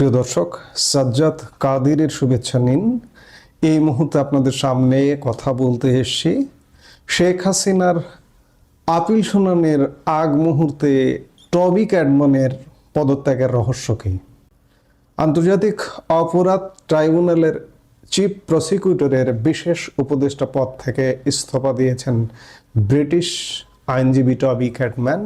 প্রিয় দর্শক, সাজ্জাদ কাদিরের শুভেচ্ছা নিন। এই মুহূর্তে আপনাদের সামনে কথা বলতে এসছি। শেখ হাসিনার আপিল শুনানির আগ মুহূর্তে টবি ক্যাডমনের পদত্যাগের রহস্য কী? আন্তর্জাতিক অপরাধ ট্রাইব্যুনালের চিফ প্রসিকিউটরের বিশেষ উপদেষ্টা পদ থেকে ইস্তফা দিয়েছেন ব্রিটিশ আইনজীবী টবি ক্যাডম্যান।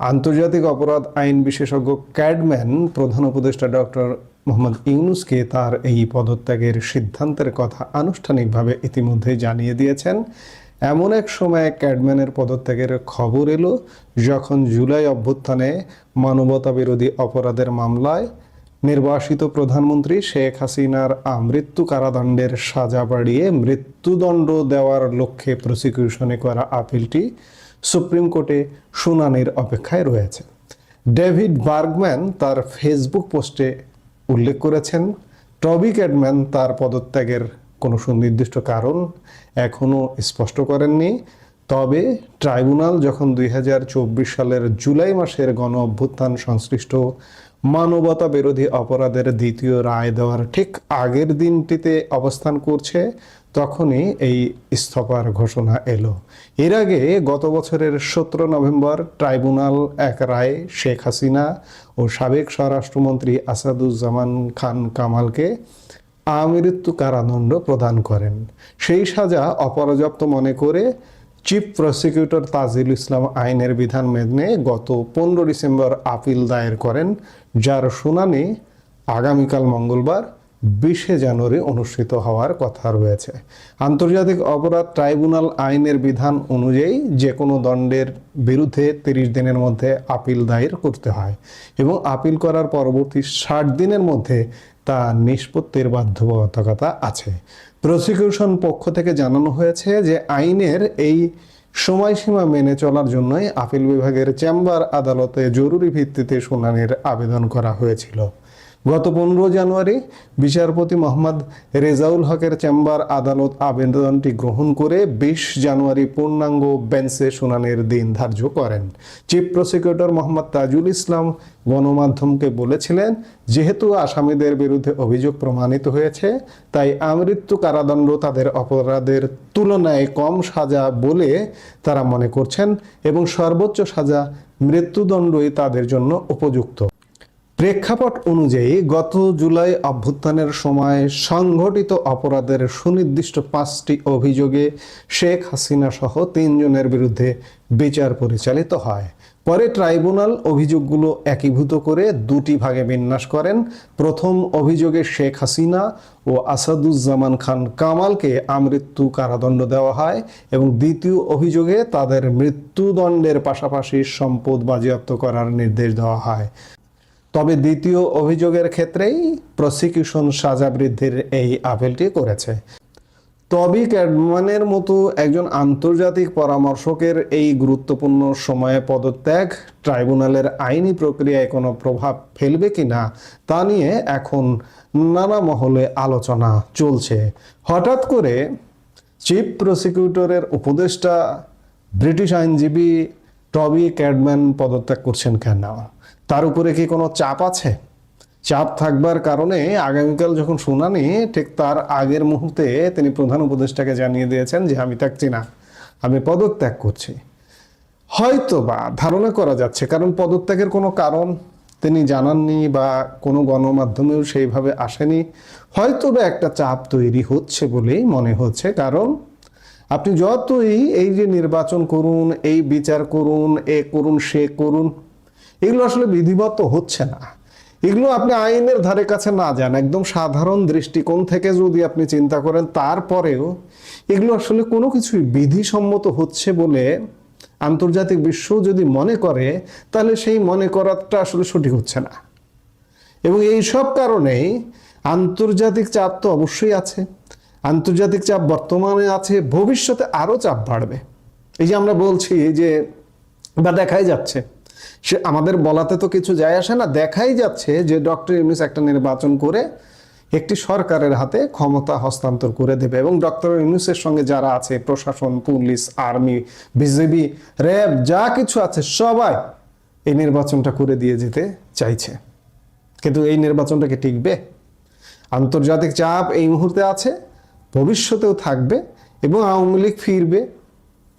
আন্তর্জাতিক অপরাধ আইন বিশেষজ্ঞ ক্যাডম্যান প্রধান উপদেষ্টা ডক্টর মোহাম্মদ ইউনুসকে তার এই পদত্যাগের সিদ্ধান্তের কথা আনুষ্ঠানিকভাবে ইতিমধ্যে জানিয়ে দিয়েছেন। এমন এক সময় ক্যাডম্যানের পদত্যাগের খবর এলো যখন জুলাই অভ্যুত্থানে মানবতা বিরোধী অপরাধের মামলায় নির্বাসিত প্রধানমন্ত্রী শেখ হাসিনার আমৃত্যু কারাদণ্ডের সাজা বাড়িয়ে মৃত্যুদণ্ড দেওয়ার লক্ষ্যে প্রসিকিউশনে করা আপিলটি সুপ্রিম কোর্টে শুনানির অপেক্ষায় রয়েছে। ডেভিড বার্গম্যান তার ফেসবুক পোস্টে উল্লেখ করেছেন, টবি ক্যাডম্যান তার পদত্যাগের কোনো সুনির্দিষ্ট কারণ এখনও স্পষ্ট করেননি। তবে ট্রাইব্যুনাল যখন দুই হাজার চব্বিশ সালের জুলাই মাসের গণ অভ্যুত্থান সংশ্লিষ্ট মানবতা বিরোধী অপরাধের দ্বিতীয় রায় দেওয়ার ঠিক আগের দিনটিতে অবস্থান করছে তখনই এই ইস্তফার ঘোষণা এলো। এর আগে গত বছরের সতেরো নভেম্বর ট্রাইব্যুনাল, এক রায়, শেখ হাসিনা ও সাবেক স্বরাষ্ট্রমন্ত্রী আসাদুজ্জামান খান কামালকে আমৃত্যু কারাদণ্ড প্রদান করেন। সেই সাজা অপর্যাপ্ত মনে করে চিফ প্রসিকিউটর তাজিল ইসলাম আইনের বিধান মেনে গত পনেরো ডিসেম্বর আপিল দায়ের করেন, যার শুনানি আগামীকাল মঙ্গলবার বিশে জানুয়ারি অনুষ্ঠিত হওয়ার কথা রয়েছে। আন্তর্জাতিক অপরাধ ট্রাইব্যুনাল আইনের বিধান অনুযায়ী যে কোনো দণ্ডের বিরুদ্ধে তিরিশ দিনের মধ্যে আপিল দায়ের করতে হয় এবং আপিল করার পরবর্তী ষাট দিনের মধ্যে তা নিষ্পত্তির বাধ্যবাধকতা আছে। প্রসিকিউশন পক্ষ থেকে জানানো হয়েছে যে আইনের এই সময়সীমা মেনে চলার জন্যই আপিল বিভাগের চেম্বার আদালতে জরুরি ভিত্তিতে শুনানির আবেদন করা হয়েছিল। গত পনেরো জানুয়ারি বিচারপতি মোহাম্মদ রেজাউল হকের চেম্বার আদালত আবেদনটি গ্রহণ করে বিশ জানুয়ারি পূর্ণাঙ্গ বেঞ্চে শুনানির দিন ধার্য করেন। চিফ প্রসিকিউটর মোহাম্মদ তাজুল ইসলাম গণমাধ্যমকে বলেছিলেন, যেহেতু আসামিদের বিরুদ্ধে অভিযোগ প্রমাণিত হয়েছে, তাই আমৃত্যু কারাদণ্ড তাদের অপরাধের তুলনায় কম সাজা বলে তারা মনে করছেন এবং সর্বোচ্চ সাজা মৃত্যুদণ্ডই তাদের জন্য উপযুক্ত। প্রেক্ষাপট অনুযায়ী গত জুলাই অভ্যুত্থানের সময় সংঘটিত অপরাধের সুনির্দিষ্ট পাঁচটি অভিযোগে শেখ হাসিনা সহ তিনজনের বিরুদ্ধে বিচার পরিচালিত হয়। পরে ট্রাইব্যুনাল অভিযোগগুলো একীভূত করে দুটি ভাগে বিন্যাস করেন। প্রথম অভিযোগে শেখ হাসিনা ও আসাদুজ্জামান খান কামালকে আমৃত্যু কারাদণ্ড দেওয়া হয় এবং দ্বিতীয় অভিযোগে তাদের মৃত্যুদণ্ডের পাশাপাশি সম্পদ বাজেয়াপ্ত করার নির্দেশ দেওয়া হয়। তবে দ্বিতীয় অভিযোগের ক্ষেত্রেই প্রসিকিউশন সাজা বৃদ্ধির এই আপিলটি করেছে। তবে ক্যাডমানের মতো একজন আন্তর্জাতিক পরামর্শকের এই গুরুত্বপূর্ণ সময়ে পদত্যাগ ট্রাইব্যুনালের আইনি প্রক্রিয়ায় কোনো প্রভাব ফেলবে কি না তা নিয়ে এখন নানা মহলে আলোচনা চলছে। হঠাৎ করে চিফ প্রসিকিউটরের উপদেষ্টা, ব্রিটিশ আইনজীবী টবি ক্যাডম্যান পদত্যাগ করছেন কেন? তার উপরে কি কোনো চাপ আছে? চাপ থাকবার কারণে আগামীকাল যখন শুনানি, ঠিক তার আগের মুহূর্তে তিনি প্রধান উপদেষ্টাকে জানিয়ে দিয়েছেন যে, আমি থাকছি না, আমি পদত্যাগ করছি। হয়তো বা ধারণা করা যাচ্ছে, কারণ পদত্যাগের কোনো কারণ তিনি জানাননি বা কোনো গণমাধ্যমেও সেইভাবে আসেনি। হয়তো বা একটা চাপ তৈরি হচ্ছে বলেই মনে হচ্ছে, কারণ আপনি যতই এই যে নির্বাচন করুন, এই বিচার করুন, এ করুন, সে করুন, এগুলো আসলে বিধিবদ্ধ হচ্ছে না। এগুলো আপনি আইনের ধারে কাছে না যান, একদম সাধারণ দৃষ্টিকোণ থেকে যদি আপনি চিন্তা করেন, তারপরেও এগুলো আসলে কোনো কিছুই বিধিসম্মত হচ্ছে বলে আন্তর্জাতিক বিশ্ব যদি মনে করে, তাহলে সেই মনে করাটা আসলে সঠিক হচ্ছে না। এবং এই সব কারণেই আন্তর্জাতিক চাপ তো অবশ্যই আছে। আন্তর্জাতিক চাপ বর্তমানে আছে, ভবিষ্যতে আরও চাপ বাড়বে। এই যে আমরা বলছি যে, বা দেখাই যাচ্ছে, সে আমাদের বলাতে তো কিছু যায় আসে না, দেখাই যাচ্ছে যে ডক্টর ইউনুস একটা নির্বাচন করে একটি সরকারের হাতে ক্ষমতা হস্তান্তর করে দেবে এবং ডক্টর ইউনুসের সঙ্গে যারা আছে, প্রশাসন, পুলিশ, আর্মি বিজেপি র্যাব, যা কিছু আছে, সবাই এই নির্বাচনটা করে দিয়ে যেতে চাইছে। কিন্তু এই নির্বাচনটা কি টিকবে? আন্তর্জাতিক চাপ এই মুহূর্তে আছে ভবিষ্যতেও থাকবে এবং আওয়ামী লীগ ফিরবে,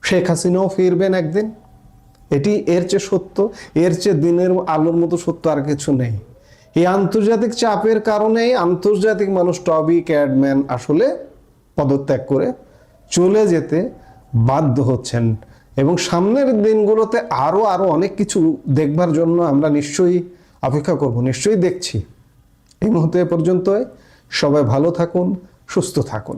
শেখ হাসিনাও ফিরবেন একদিন। এটি এর চেয়ে সত্য, এর চেয়ে দিনের আলোর মতো সত্য আর কিছু নেই। এই আন্তর্জাতিক চাপের কারণেই আন্তর্জাতিক মানুষ টবি, ক্যাডম্যান আসলে পদত্যাগ করে চলে যেতে বাধ্য হচ্ছেন। এবং সামনের দিনগুলোতে আরও আরও অনেক কিছু দেখবার জন্য আমরা নিশ্চয়ই অপেক্ষা করব, নিশ্চয়ই দেখছি। এই মুহূর্তে পর্যন্ত সবাই ভালো থাকুন, সুস্থ থাকুন।